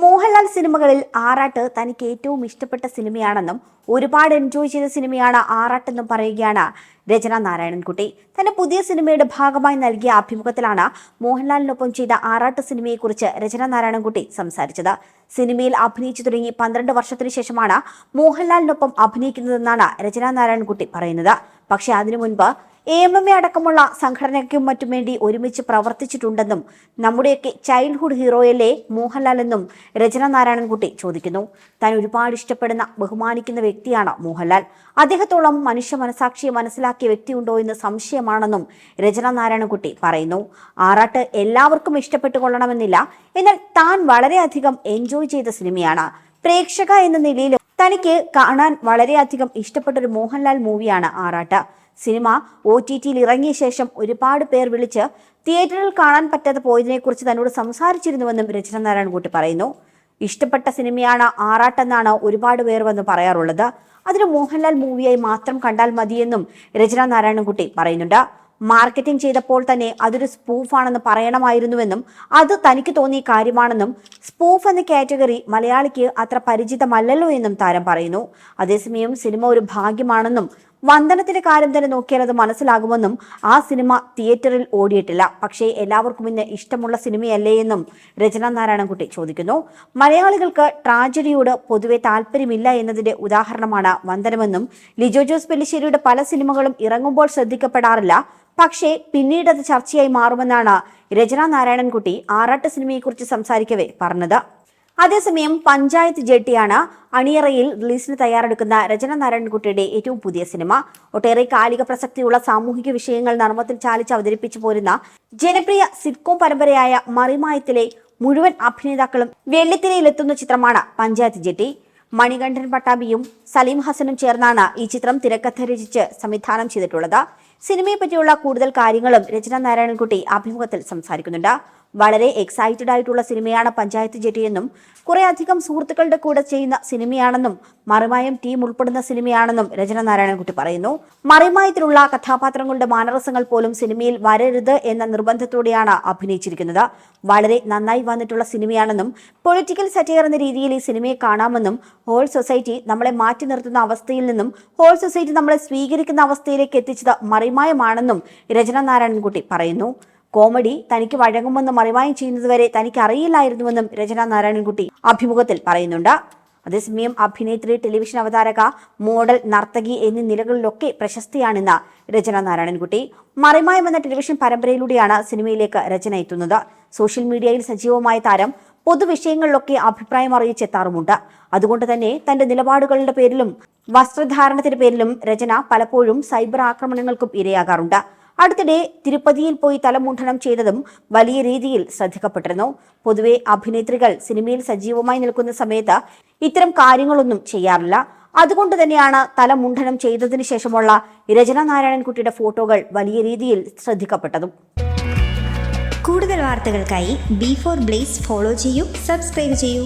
മോഹൻലാൽ സിനിമകളിൽ ആറാട്ട് തനിക്ക് ഏറ്റവും ഇഷ്ടപ്പെട്ട സിനിമയാണെന്നും ഒരുപാട് എൻജോയ് ചെയ്ത സിനിമയാണ് ആറാട്ടെന്നും പറയുകയാണ് രചന നാരായണൻകുട്ടി. തന്റെ പുതിയ സിനിമയുടെ ഭാഗമായി നൽകിയ അഭിമുഖത്തിലാണ് മോഹൻലാലിനൊപ്പം ചെയ്ത ആറാട്ട് സിനിമയെക്കുറിച്ച് രചന നാരായണൻകുട്ടി സംസാരിച്ചത്. സിനിമയിൽ അഭിനയിച്ചു തുടങ്ങി പന്ത്രണ്ട് വർഷത്തിനു ശേഷമാണ് മോഹൻലാലിനൊപ്പം അഭിനയിക്കുന്നതെന്നാണ് രചന നാരായണൻകുട്ടി പറയുന്നത്. പക്ഷേ അതിനു മുൻപ് എ എം എം എ അടക്കമുള്ള സംഘടനയ്ക്കും മറ്റും വേണ്ടി ഒരുമിച്ച് പ്രവർത്തിച്ചിട്ടുണ്ടെന്നും നമ്മുടെയൊക്കെ ചൈൽഡ്ഹുഡ് ഹീറോയല്ലേ മോഹൻലാൽ എന്നും രചന നാരായണൻകുട്ടി ചോദിക്കുന്നു. താൻ ഒരുപാട് ഇഷ്ടപ്പെടുന്ന ബഹുമാനിക്കുന്ന വ്യക്തിയാണ് മോഹൻലാൽ. അദ്ദേഹത്തോളം മനുഷ്യ മനസാക്ഷിയെ മനസ്സിലാക്കിയ വ്യക്തിയുണ്ടോ എന്ന് സംശയമാണെന്നും രചന നാരായണൻകുട്ടി പറയുന്നു. ആറാട്ട് എല്ലാവർക്കും ഇഷ്ടപ്പെട്ടുകൊള്ളണമെന്നില്ല. എന്നാൽ താൻ വളരെയധികം എൻജോയ് ചെയ്ത സിനിമയാണ്. പ്രേക്ഷക എന്ന നിലയിൽ തനിക്ക് കാണാൻ വളരെയധികം ഇഷ്ടപ്പെട്ട ഒരു മോഹൻലാൽ മൂവിയാണ് ആറാട്ട്. സിനിമ ഒ ടി ടിയിൽ ഇറങ്ങിയ ശേഷം ഒരുപാട് പേർ വിളിച്ച് തിയേറ്ററിൽ കാണാൻ പറ്റാതെ പോയതിനെക്കുറിച്ച് തന്നോട് സംസാരിച്ചിരുന്നുവെന്നും രചന നാരായണൻകുട്ടി പറയുന്നു. ഇഷ്ടപ്പെട്ട സിനിമയാണ് ആറാട്ടെന്നാണ് ഒരുപാട് പേർ വന്ന് പറയാറുള്ളത്. അതിന് മോഹൻലാൽ മൂവിയായി മാത്രം കണ്ടാൽ മതിയെന്നും രചന നാരായണൻകുട്ടി പറയുന്നുണ്ട്. മാർക്കറ്റിംഗ് ചെയ്തപ്പോൾ തന്നെ അതൊരു സ്പൂഫാണെന്ന് പറയണമായിരുന്നുവെന്നും അത് തനിക്ക് തോന്നിയ കാര്യമാണെന്നും സ്പൂഫ് എന്ന കാറ്റഗറി മലയാളിക്ക് അത്ര പരിചിതമല്ലല്ലോ എന്നും താരം പറയുന്നു. അതേസമയം സിനിമ ഒരു ഭാഗ്യമാണെന്നും വന്ദനത്തിന്റെ കാര്യം തന്നെ നോക്കിയാൽ അത് മനസ്സിലാകുമെന്നും ആ സിനിമ തിയേറ്ററിൽ ഓടിയിട്ടില്ല. പക്ഷേ എല്ലാവർക്കും ഇന്ന് ഇഷ്ടമുള്ള സിനിമയല്ലേ എന്നും രചന നാരായണൻകുട്ടി ചോദിക്കുന്നു. മലയാളികൾക്ക് ട്രാജഡിയോട് പൊതുവെ താല്പര്യമില്ല എന്നതിന്റെ ഉദാഹരണമാണ് വന്ദനമെന്നും ലിജോ ജോസ് പെല്ലിശ്ശേരിയുടെ പല സിനിമകളും ഇറങ്ങുമ്പോൾ ശ്രദ്ധിക്കപ്പെടാറില്ല. പക്ഷേ പിന്നീട് അത് ചർച്ചയായി മാറുമെന്നാണ് രചന നാരായണൻകുട്ടി ആറാട്ട് സിനിമയെക്കുറിച്ച് സംസാരിക്കവേ പറഞ്ഞത്. അതേസമയം പഞ്ചായത്ത് ജെട്ടിയാണ് അണിയറയിൽ റിലീസിന് തയ്യാറെടുക്കുന്ന രചന നാരായണൻകുട്ടിയുടെ ഏറ്റവും പുതിയ സിനിമ. ഒട്ടേറെ കാലിക പ്രസക്തിയുള്ള സാമൂഹിക വിഷയങ്ങൾ നർമ്മത്തിൽ ചാലിച്ച് അവതരിപ്പിച്ചു പോരുന്ന ജനപ്രിയ സിറ്റ്കോം പരമ്പരയായ മറിമായത്തിലെ മുഴുവൻ അഭിനേതാക്കളും വെള്ളിത്തിരയിലെത്തുന്ന ചിത്രമാണ് പഞ്ചായത്ത് ജെട്ടി. മണികണ്ഠൻ പട്ടാബിയും സലീം ഹസനും ചേർന്നാണ് ഈ ചിത്രം തിരക്കഥ രചിച്ച് സംവിധാനം ചെയ്തിട്ടുള്ളത്. സിനിമയെ പറ്റിയുള്ള കൂടുതൽ കാര്യങ്ങളും രചന നാരായണൻകുട്ടി അഭിമുഖത്തിൽ സംസാരിക്കുന്നുണ്ട്. വളരെ എക്സൈറ്റഡ് ആയിട്ടുള്ള സിനിമയാണ് പഞ്ചായത്ത് ജെട്ടിയെന്നും കുറെ അധികം സുഹൃത്തുക്കളുടെ കൂടെ ചെയ്യുന്ന സിനിമയാണെന്നും മറിമായം ടീം ഉൾപ്പെടുന്ന സിനിമയാണെന്നും രചന നാരായണൻകുട്ടി പറയുന്നു. മറിമായത്തിലുള്ള കഥാപാത്രങ്ങളുടെ മാനരസങ്ങൾ പോലും സിനിമയിൽ വരരുത് എന്ന നിർബന്ധത്തോടെയാണ് അഭിനയിച്ചിരിക്കുന്നത്. വളരെ നന്നായി വന്നിട്ടുള്ള സിനിമയാണെന്നും പൊളിറ്റിക്കൽ സറ്റയർ എന്ന രീതിയിൽ ഈ സിനിമയെ കാണാമെന്നും ഹോൾ സൊസൈറ്റി നമ്മളെ മാറ്റി നിർത്തുന്ന അവസ്ഥയിൽ നിന്നും ഹോൾ സൊസൈറ്റി നമ്മളെ സ്വീകരിക്കുന്ന അവസ്ഥയിലേക്ക് എത്തിച്ചത് മറിമായമാണെന്നും രചന നാരായണൻകുട്ടി പറയുന്നു. കോമഡി തനിക്ക് വഴങ്ങുമെന്ന് മറിമായം ചെയ്യുന്നതുവരെ തനിക്ക് അറിയില്ലായിരുന്നുവെന്നും രചന നാരായണൻകുട്ടി അഭിമുഖത്തിൽ പറയുന്നുണ്ട്. അതേസമയം അഭിനേത്രി ടെലിവിഷൻ അവതാരക മോഡൽ നർത്തകി എന്നീ നിലകളിലൊക്കെ പ്രശസ്തിയാണെന്ന് രചന നാരായണൻകുട്ടി മറിമായം എന്ന ടെലിവിഷൻ പരമ്പരയിലൂടെയാണ് സിനിമയിലേക്ക് രചന എത്തുന്നത്. സോഷ്യൽ മീഡിയയിൽ സജീവമായ താരം പൊതുവിഷയങ്ങളിലൊക്കെ അഭിപ്രായം അറിയിച്ചെത്താറുമുണ്ട്. അതുകൊണ്ട് തന്നെ തന്റെ നിലപാടുകളുടെ പേരിലും വസ്ത്രധാരണത്തിന്റെ പേരിലും രചന പലപ്പോഴും സൈബർ ആക്രമണങ്ങൾക്കും ഇരയാകാറുണ്ട്. അടുത്തിടെ തിരുപ്പതിയിൽ പോയി തലമുണ്ഠനം ചെയ്തതും വലിയ രീതിയിൽ ശ്രദ്ധിക്കപ്പെട്ടിരുന്നു. പൊതുവെ അഭിനേത്രികൾ സിനിമയിൽ സജീവമായി നിൽക്കുന്ന സമയത്ത് ഇത്തരം കാര്യങ്ങളൊന്നും ചെയ്യാറില്ല. അതുകൊണ്ട് തന്നെയാണ് തലമുണ്ഠനം ചെയ്തതിനു ശേഷമുള്ള രചന നാരായണൻകുട്ടിയുടെ ഫോട്ടോകൾ വലിയ രീതിയിൽ ശ്രദ്ധിക്കപ്പെട്ടതും. കൂടുതൽ വാർത്തകൾക്കായി ബി ഫോർ ബ്ലേസ് ഫോളോ ചെയ്യൂ സബ്സ്ക്രൈബ് ചെയ്യൂ.